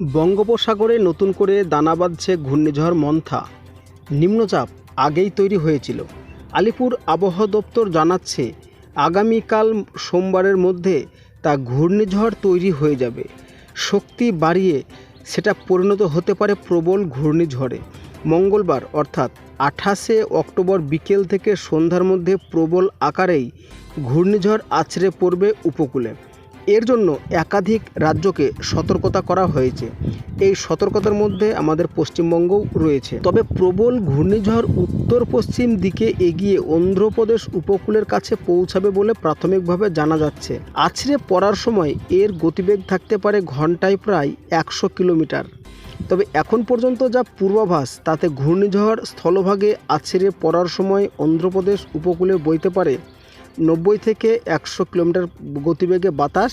বঙ্গোপসাগরে নতুন করে দানা বাঁধছে ঘূর্ণিঝড় মন্থা। নিম্নচাপ আগেই তৈরি হয়েছিল। আলিপুর আবহাওয়া দপ্তর জানাচ্ছে, আগামীকাল সোমবারের মধ্যে তা ঘূর্ণিঝড় তৈরি হয়ে যাবে। শক্তি বাড়িয়ে সেটা পরিণত হতে পারে প্রবল ঘূর্ণিঝড়ে। মঙ্গলবার অর্থাৎ আঠাশে অক্টোবর বিকেল থেকে সন্ধ্যার মধ্যে প্রবল আকারেই ঘূর্ণিঝড় আছড়ে পড়বে উপকূলে। এর জন্য একাধিক রাজ্যকে সতর্কতা করা হয়েছে। এই সতর্কতার মধ্যে আমাদের পশ্চিমবঙ্গও রয়েছে। তবে প্রবল ঘূর্ণিঝড় উত্তর পশ্চিম দিকে এগিয়ে অন্ধ্রপ্রদেশ উপকূলের কাছে পৌঁছাবে বলে প্রাথমিকভাবে জানা যাচ্ছে। আছড়ে পড়ার সময় এর গতিবেগ থাকতে পারে ঘন্টায় প্রায় একশো কিলোমিটার। তবে এখন পর্যন্ত যা পূর্বাভাস, তাতে ঘূর্ণিঝড় স্থলভাগে আছড়ে পড়ার সময় অন্ধ্রপ্রদেশ উপকূলে বইতে পারে নব্বই থেকে একশো কিলোমিটার গতিবেগে বাতাস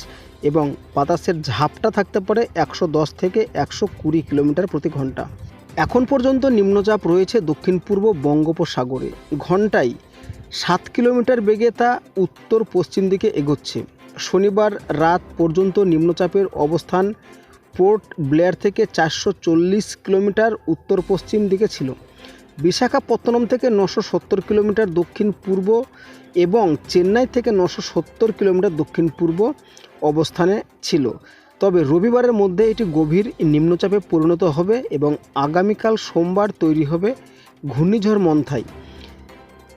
এবং বাতাসের ঝাপটা থাকতে পারে একশো দশ থেকে একশো কুড়ি কিলোমিটার প্রতি ঘণ্টা। এখন পর্যন্ত নিম্নচাপ রয়েছে দক্ষিণ পূর্ব বঙ্গোপসাগরে। ঘন্টায় সাত কিলোমিটার বেগে তা উত্তর পশ্চিম দিকে এগোচ্ছে। শনিবার রাত পর্যন্ত নিম্নচাপের অবস্থান পোর্ট ব্লেয়ার থেকে চারশো চল্লিশ কিলোমিটার উত্তর পশ্চিম দিকে ছিল। বিশাখাপত্তনম থেকে নশো সত্তর কিলোমিটার দক্ষিণ পূর্ব এবং চেন্নাই থেকে নশো সত্তর কিলোমিটার দক্ষিণ পূর্ব অবস্থানে ছিল। তবে রবিবারের মধ্যে এটি গভীর নিম্নচাপে পরিণত হবে এবং আগামীকাল সোমবার তৈরি হবে ঘূর্ণিঝড় মন্থাই।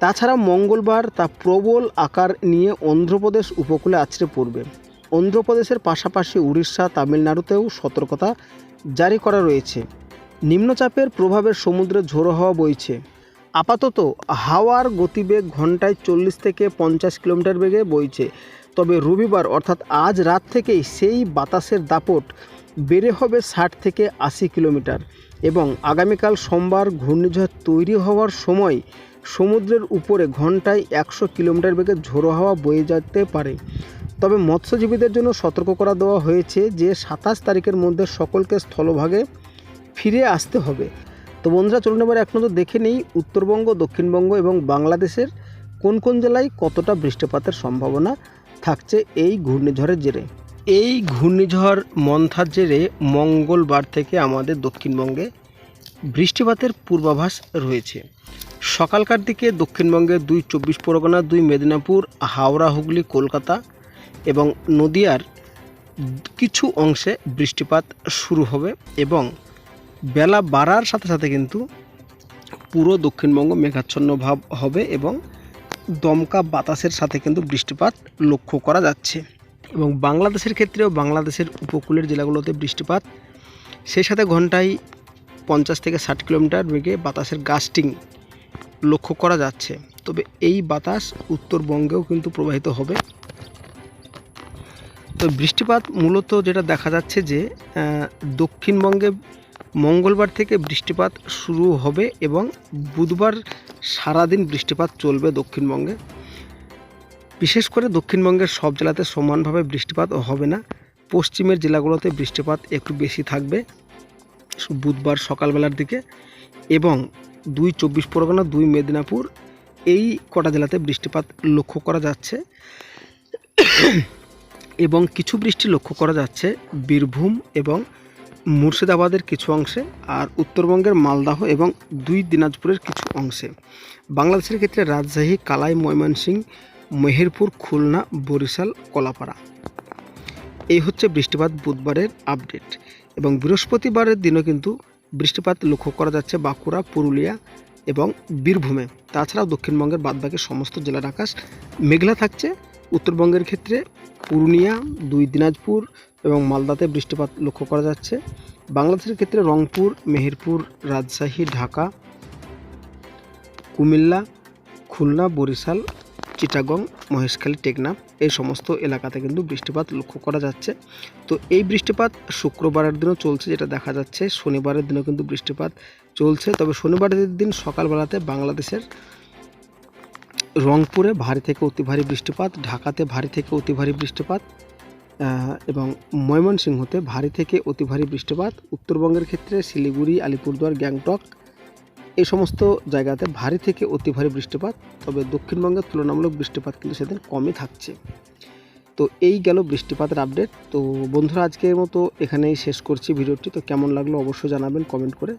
তাছাড়া মঙ্গলবার তা প্রবল আকার নিয়ে অন্ধ্রপ্রদেশ উপকূলে আছড়ে পড়বে। অন্ধ্রপ্রদেশের পাশাপাশি উড়িষ্যা, তামিলনাড়ুতেও সতর্কতা জারি করা রয়েছে। নিম্নচাপের প্রভাবে সমুদ্রে ঝোড়ো হাওয়া বইছে। আপাতত হাওয়ার গতিবেগ ঘন্টায় চল্লিশ থেকে পঞ্চাশ কিলোমিটার বেগে বইছে। তবে রবিবার, অর্থাৎ আজ রাত থেকেই সেই বাতাসের দাপট বেড়ে হবে ষাট থেকে আশি কিলোমিটার এবং আগামীকাল সোমবার ঘূর্ণিঝড় তৈরি হওয়ার সময় সমুদ্রের উপরে ঘন্টায় একশো কিলোমিটার বেগে ঝোড়ো হাওয়া বয়ে যেতে পারে। তবে মৎস্যজীবীদের জন্য সতর্ক করা দেওয়া হয়েছে যে সাতাশ তারিখের মধ্যে সকলকে স্থলভাগে ফিরে আসতে হবে। তো বন্ধুরা, চলুন এবার এক নজর দেখে নেই উত্তরবঙ্গ, দক্ষিণবঙ্গ এবং বাংলাদেশের কোন কোন জেলায় কতটা বৃষ্টিপাতের সম্ভাবনা থাকছে এই ঘূর্ণিঝড়ের জেরে। এই ঘূর্ণিঝড় মন্থার জেরে মঙ্গলবার থেকে আমাদের দক্ষিণবঙ্গে বৃষ্টিপাতের পূর্বাভাস রয়েছে। সকালকার দিকে দক্ষিণবঙ্গের দুই চব্বিশ পরগনা, দুই মেদিনীপুর, হাওড়া, হুগলি, কলকাতা এবং নদিয়ার কিছু অংশে বৃষ্টিপাত শুরু হবে এবং বেলা বাড়ার সাথে সাথে কিন্তু পুরো দক্ষিণবঙ্গ মেঘাচ্ছন্ন ভাব হবে এবং দমকা বাতাসের সাথে কিন্তু বৃষ্টিপাত লক্ষ্য করা যাচ্ছে। এবং বাংলাদেশের ক্ষেত্রেও বাংলাদেশের উপকূলের জেলাগুলোতে বৃষ্টিপাত, সেই সাথে ঘন্টায় পঞ্চাশ থেকে ষাট কিলোমিটার বেগে বাতাসের গাস্টিং লক্ষ্য করা যাচ্ছে। তবে এই বাতাস উত্তরবঙ্গেও কিন্তু প্রবাহিত হবে। তো বৃষ্টিপাত মূলত যেটা দেখা যাচ্ছে যে দক্ষিণবঙ্গে মঙ্গলবার থেকে বৃষ্টিপাত শুরু হবে এবং বুধবার সারাদিন বৃষ্টিপাত চলবে দক্ষিণবঙ্গে। বিশেষ করে দক্ষিণবঙ্গের সব জেলাতে সমানভাবে বৃষ্টিপাত হবে না। পশ্চিমের জেলাগুলোতে বৃষ্টিপাত একটু বেশি থাকবে বুধবার সকালবেলার দিকে এবং দুই চব্বিশ পরগনা, দুই মেদিনীপুর এই কটা জেলাতে বৃষ্টিপাত লক্ষ্য করা যাচ্ছে। এবং কিছু বৃষ্টি লক্ষ্য করা যাচ্ছে বীরভূম এবং মুর্শিদাবাদের কিছু অংশে আর উত্তরবঙ্গের মালদাহ এবং দুই দিনাজপুরের কিছু অংশে। বাংলাদেশের ক্ষেত্রে রাজশাহী, কালাই ময়মনসিংহ মেহেরপুর, খুলনা, বরিশাল, কলাপাড়া। এই হচ্ছে বৃষ্টিপাত বুধবারের আপডেট এবং বৃহস্পতিবারের দিনও কিন্তু বৃষ্টিপাত লক্ষ্য করা যাচ্ছে বাঁকুড়া, পুরুলিয়া এবং বীরভূমে। তাছাড়াও দক্ষিণবঙ্গের বাদবাকি সমস্ত জেলার আকাশ মেঘলা থাকছে। উত্তরবঙ্গের ক্ষেত্রে পূর্ণিয়া দুই দিনাজপুর এবং মালদাতে বৃষ্টিপাত লক্ষ্য করা যাচ্ছে। বাংলাদেশের ক্ষেত্রে রংপুর, মেহেরপুর, রাজশাহী, ঢাকা, কুমিল্লা, খুলনা, বরিশাল, চিটাগং, মহেশখালী, টেকনাফ এই সমস্ত এলাকাতে কিন্তু বৃষ্টিপাত লক্ষ্য করা যাচ্ছে। তো এই বৃষ্টিপাত শুক্রবারের দিনও চলছে, যেটা দেখা যাচ্ছে, শনিবারের দিনও কিন্তু বৃষ্টিপাত চলছে। তবে শনিবারের দিন সকালবেলাতে বাংলাদেশের রংপুরে ভারী থেকে অতি ভারী বৃষ্টিপাত, ঢাকাতে ভারী থেকে অতি ভারী বৃষ্টিপাত এবং ময়মনসিংহতে ভারী থেকে অতি ভারী বৃষ্টিপাত। উত্তরবঙ্গের ক্ষেত্রে শিলিগুড়ি, আলিপুরদুয়ার, গ্যাংটক এই সমস্ত জায়গাতে ভারী থেকে অতি ভারী বৃষ্টিপাত, তবে দক্ষিণবঙ্গের তুলনামূলক বৃষ্টিপাত কিন্তু সেদিন কমই থাকছে। তো এই গেল বৃষ্টিপাতের আপডেট তো বন্ধুরা, আজকের মতো এখানেই শেষ করছি ভিডিওটি। তো কেমন লাগল অবশ্যই জানাবেন কমেন্ট করে।